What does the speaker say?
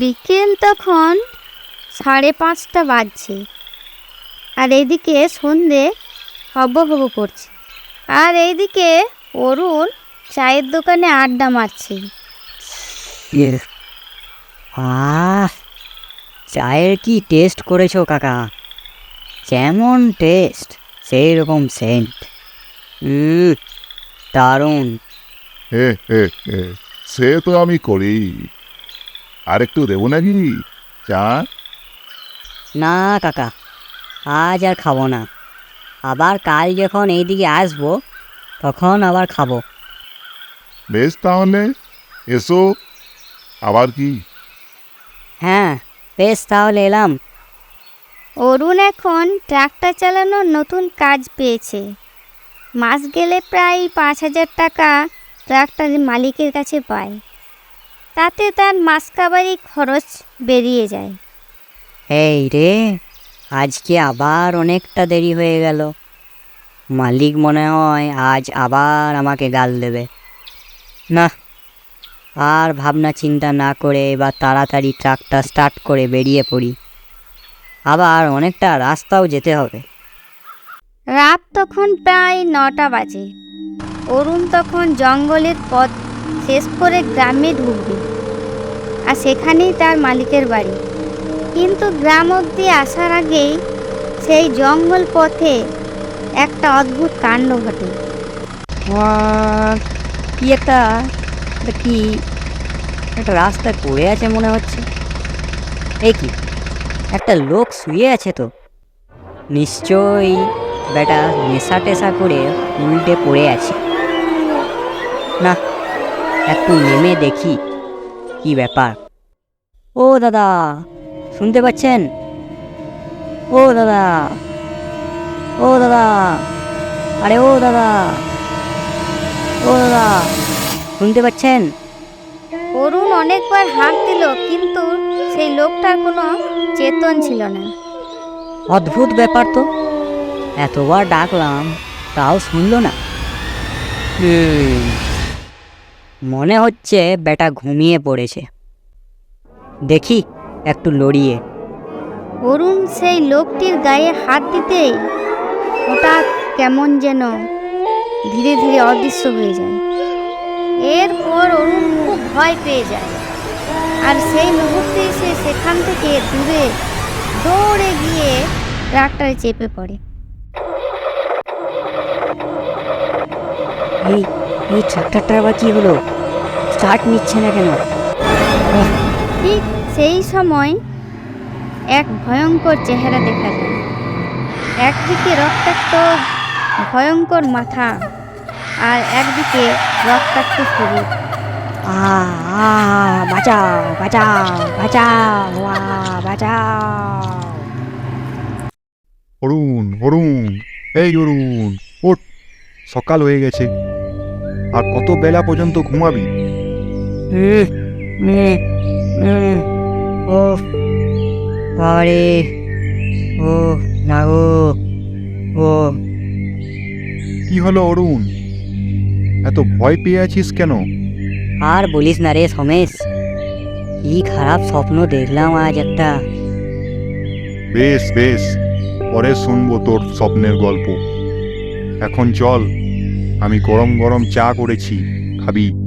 বিকেল তখন সাড়ে পাঁচটা বাজছে। আর এইদিকে সন্ধে হব হব করছে। আর এইদিকে অরুণ চায়ের দোকানে আড্ডা মারছে। আহ চায়ের কি টেস্ট করেছ কাকা? যেমন টেস্ট? সেই রকম সেন্ট দারুণ। হে হে হে সে তো আমি করি। আর একটু দেবো নাকি? চা? না কাকা। আজ আর খাব না। আবার কাল যখন এইদিকে আসব তখন আবার খাব। বেশ তাহলে এসো। আবার কি? হ্যাঁ বেশ তাহলে এলাম। অরুণ এখন ট্রাক্টর চালানোর নতুন কাজ পেয়েছে। মাস গেলে প্রায় পাঁচ হাজার টাকা ট্রাক্টরের মালিকের কাছে পায়। তাতে তার মাসকাবারি খরচ বেরিয়ে যায়। এই রে আজকে আবার অনেকটা দেরি হয়ে গেল। মালিক মনে হয় আজ আবার আমাকে গাল দেবে। না আর ভাবনা চিন্তা না করে এবার তাড়াতাড়ি ট্রাকটা স্টার্ট করে বেরিয়ে পড়ি। আবার অনেকটা রাস্তাও যেতে হবে। রাত তখন প্রায় নটা বাজে। অরুণ তখন জঙ্গলের পথ শেষ করে গ্রামে ঢুকবে। আর সেখানেই তার মালিকের বাড়ি। কিন্তু গ্রাম অবধি আসার আগেই সেই জঙ্গল পথে একটা অদ্ভুত কাণ্ড ঘটে। কি একটা কি, একটা রাস্তায় পড়ে আছে মনে হচ্ছে। এই কি, একটা লোক শুয়ে আছে তো। নিশ্চয়ই বেটা নেশা টেশা করে উল্টে পড়ে আছে। না একটু নেমে দেখি। কি ব্যাপার? ও দাদা শুনতে পাচ্ছেন? ও দাদা ও দাদা আরে ও দাদা ও দাদা শুনতে পাচ্ছেন? অরুণ অনেকবার হাঁক দিল কিন্তু সেই লোকটার কোনো চেতন ছিল না। অদ্ভুত ব্যাপার তো। এতবার ডাকলাম তাও শুনলো না। হুম, মনে হচ্ছে বেটা ঘুমিয়ে পড়েছে। দেখি একটু লড়িয়ে। অরুণ সেই লোকটির গায়ে হাত দিতেই হঠাৎ কেমন যেন ধীরে ধীরে অদৃশ্য হয়ে যায়। এরপর অরুণ খুব ভয় পেয়ে যায়। আর সেই মুহূর্তে সে সেখান থেকে দূরে দৌড়ে গিয়ে ট্রাক্টরে চেপে পড়ে। এই এই ট্রাক্টরটা আবার কি হলো? স্টার্ট নিচ্ছে না কেন? ঠিক সেই সময় এক ভয়ঙ্কর চেহারা দেখা যায়। একদিকে রক্তাক্ত ভয়ঙ্কর মাথা আর একদিকে রক্তাক্ত শরীর। আ আ বাঁচাও বাঁচাও বাঁচাও বাঁচাও। অরুণ অরুণ এই অরুণ ওঠ। সকাল হয়ে গেছে। আর কত বেলা পর্যন্ত ঘুমাবি? ও বাবারে ও না গো ও। কি হলো অরুণ? এত ভয় পেয়ে আছিস কেন? আর বলিস না রে সমেশ কি খারাপ স্বপ্ন দেখলাম আজ একটা। বেশ বেশ পরে শুনব তোর স্বপ্নের গল্প। এখন চল। আমি গরম গরম চা করেছি খাবি?